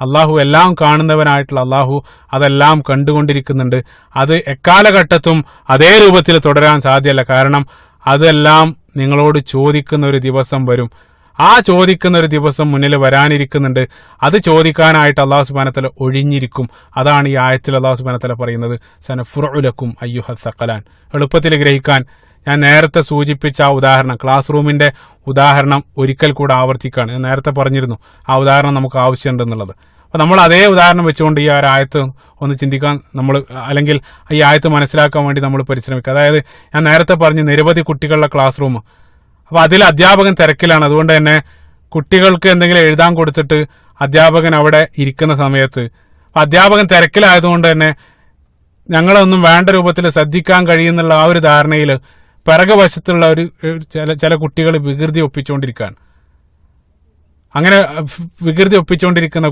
അള്ളാഹു എല്ലാം കാണുന്നവനായിട്ടുള്ള അള്ളാഹു അതെല്ലാം കണ്ടുകൊണ്ടിരിക്കുന്നുണ്ട്. അത് എക്കാലഘട്ടത്തും അതേ രൂപത്തിൽ തുടരാൻ സാധ്യമല്ല കാരണം അതെല്ലാം നിങ്ങളോട് ചോദിക്കുന്ന ഒരു ദിവസം വരും. ആ ചോദിക്കുന്ന ഒരു ദിവസം മുന്നിൽ വരാനിരിക്കുന്നുണ്ട്. അത് ചോദിക്കാനായിട്ട് അള്ളാഹു സുബാനത്തല ഒഴിഞ്ഞിരിക്കും. അതാണ് ഈ ആയത്തിൽ അള്ളാഹു സുബാനത്തല പറയുന്നത് സനഫുറുലക്കും അയ്യുഹ സക്കലാൻ എളുപ്പത്തിൽ ഗ്രഹിക്കാൻ ഞാൻ നേരത്തെ സൂചിപ്പിച്ച ആ ഉദാഹരണം ക്ലാസ് റൂമിന്റെ ഉദാഹരണം ഒരിക്കൽ കൂടെ ആവർത്തിക്കുകയാണ്. ഞാൻ നേരത്തെ പറഞ്ഞിരുന്നു ആ ഉദാഹരണം നമുക്ക് ആവശ്യമുണ്ടെന്നുള്ളത്. അപ്പോൾ നമ്മൾ അതേ ഉദാഹരണം വെച്ചുകൊണ്ട് ഈ ഒരു ആയത്ത് ഒന്ന് ചിന്തിക്കാൻ നമ്മൾ അല്ലെങ്കിൽ ഈ ആയത്ത് മനസ്സിലാക്കാൻ വേണ്ടി നമ്മൾ പരിശ്രമിക്കുക. അതായത് ഞാൻ നേരത്തെ പറഞ്ഞു നിരവധി കുട്ടികളുടെ ക്ലാസ് റൂം അപ്പോൾ അതിൽ അധ്യാപകൻ തിരക്കിലാണ്. അതുകൊണ്ട് തന്നെ കുട്ടികൾക്ക് എന്തെങ്കിലും എഴുതാൻ കൊടുത്തിട്ട് അധ്യാപകൻ അവിടെ ഇരിക്കുന്ന സമയത്ത് അധ്യാപകൻ തിരക്കിലായതുകൊണ്ട് തന്നെ ഞങ്ങളൊന്നും വേണ്ട രൂപത്തിൽ ശ്രദ്ധിക്കാൻ കഴിയുന്നുള്ള ആ ഒരു ധാരണയിൽ പിറകുവശത്തുള്ള ഒരു ചില ചില കുട്ടികൾ വികൃതി ഒപ്പിച്ചുകൊണ്ടിരിക്കുകയാണ്. അങ്ങനെ വികൃതി ഒപ്പിച്ചുകൊണ്ടിരിക്കുന്ന